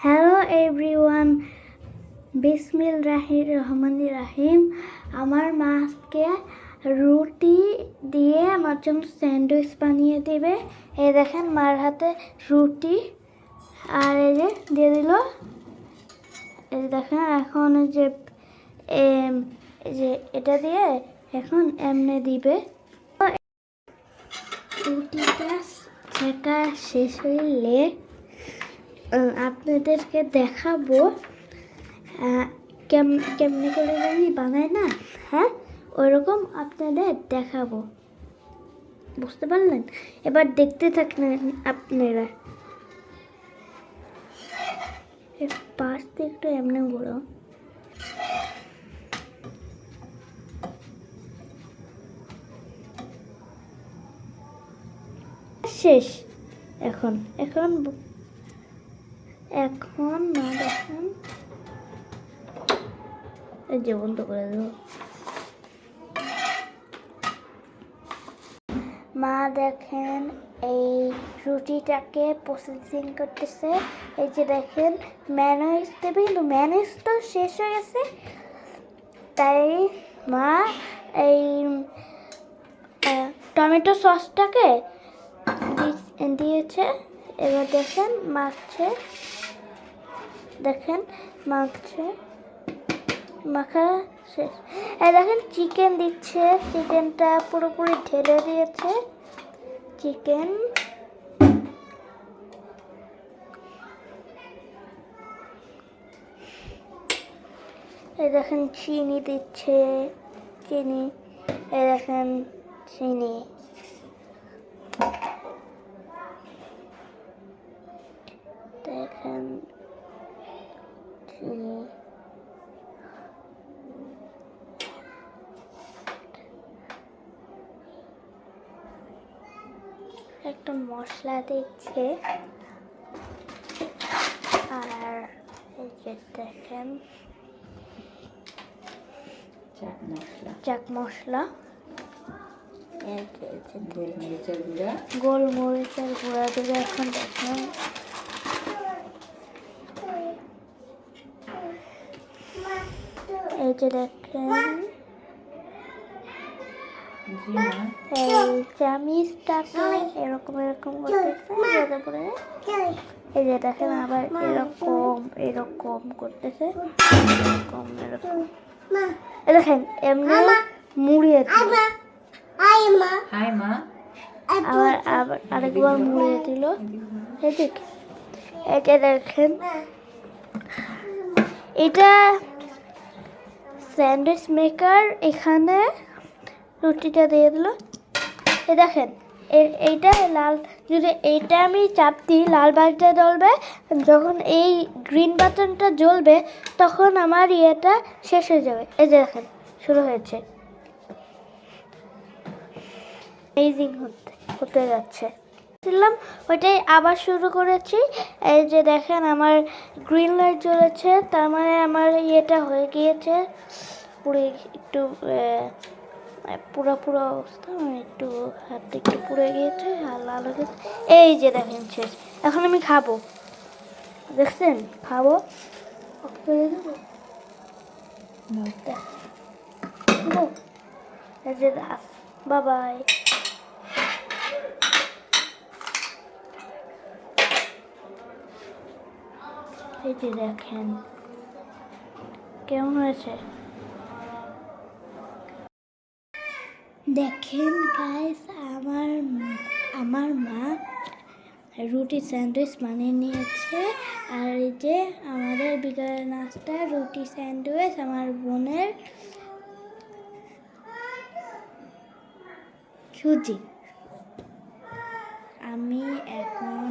Hello everyone বিসমিল রাহির রহমান রাহিম আমার মা আজকে রুটি দিয়ে আমার জন্য স্যান্ডউইচ বানিয়ে দেবে এই দেখেন মার হাতে রুটি আর এই যে দিয়ে দিল এই দেখেন এখন যে যে এটা দিয়ে এখন এমনি দিবে রুটিটা শেখা শেষ হইলে আপনাদেরকে দেখাবো কেম, কেমনি করে জানি বানায় না হ্যাঁ? ওরকম আপনাদের দেখাবো। বুঝতে পারলেন? এবার দেখতে থাকলেন আপনারা। পাশ দিয়ে একটু এমনি বড়ো শেষ। এখন এখন এখন না দেখুন। এই যে বন্ধ করে দেবো। মা দেখেন, এই রুটিটাকে প্রসেসিং করতেছে। এই যে দেখেন ম্যানোইজ দেবে, কিন্তু ম্যানেজ তো শেষ হয়ে গেছে। তাই মা, এই টমেটো সসটাকে দিয়েছে। এবার দেখেন, মাখছে। দেখেন, মাখছে। মাখা শেষ। এই দেখেন চিকেন দিচ্ছে। চিকেনটা পুরোপুরি ঢেলে দিয়েছে। চিকেন এই দেখেন, চিনি দিচ্ছে। চিনি। এই দেখেন, চিনি দেখেন একটা মশলা দিচ্ছে। আর এই যে দেখেন চাক মশলা। গোলমরিচের গুঁড়া। গোলমরিচের গুঁড়া দেবে এখন দেখেন। এই যে দেখেন এই চামিচটাকে এরকম এরকম করতেছে এই যে দেখেন আবার এরকম এরকম করতেছে এরকম এরকম এই দেখেন এমনি মুড়িয়ে আবার আবার আরেকবার মুড়িয়ে দিল। এই দেখ এটা দেখেন এটা স্যান্ডউইচ মেকার এখানে রুটিটা দিয়ে দিল। এ দেখেন এইটা লাল, যদি এইটা আমি চাপ দিই, লাল বাতিটা জ্বলবে, যখন এই গ্রিন বাটনটা জ্বলবে, তখন আমার ইয়েটা শেষ হয়ে যাবে। এই যে দেখেন, শুরু হয়েছে। অ্যামেজিং হতে হতে যাচ্ছে। ছিলাম ওইটাই আবার শুরু করেছি। এই যে দেখেন আমার গ্রিন লাইট জ্বলেছে, তার মানে আমার ইয়েটা হয়ে গিয়েছে। পুরো একটু পুরো পুরো অবস্থা আমার একটু হাতটা একটু পুড়ে গিয়েছে আর লাল হয়ে গেছে এই যে দেখেন শেষ। এখন আমি খাব। দেখছেন? খাব? বাবাই। এই যে দেখেন। কেমন হয়েছে? দেখেন গাইস আমার আমার মা রুটি স্যান্ডউইচ বানিয়ে নিয়েছে। আর এই যে আমাদের বিকালের নাস্তা রুটি স্যান্ডউইচ আমার বোনের সুজি। আমি এখন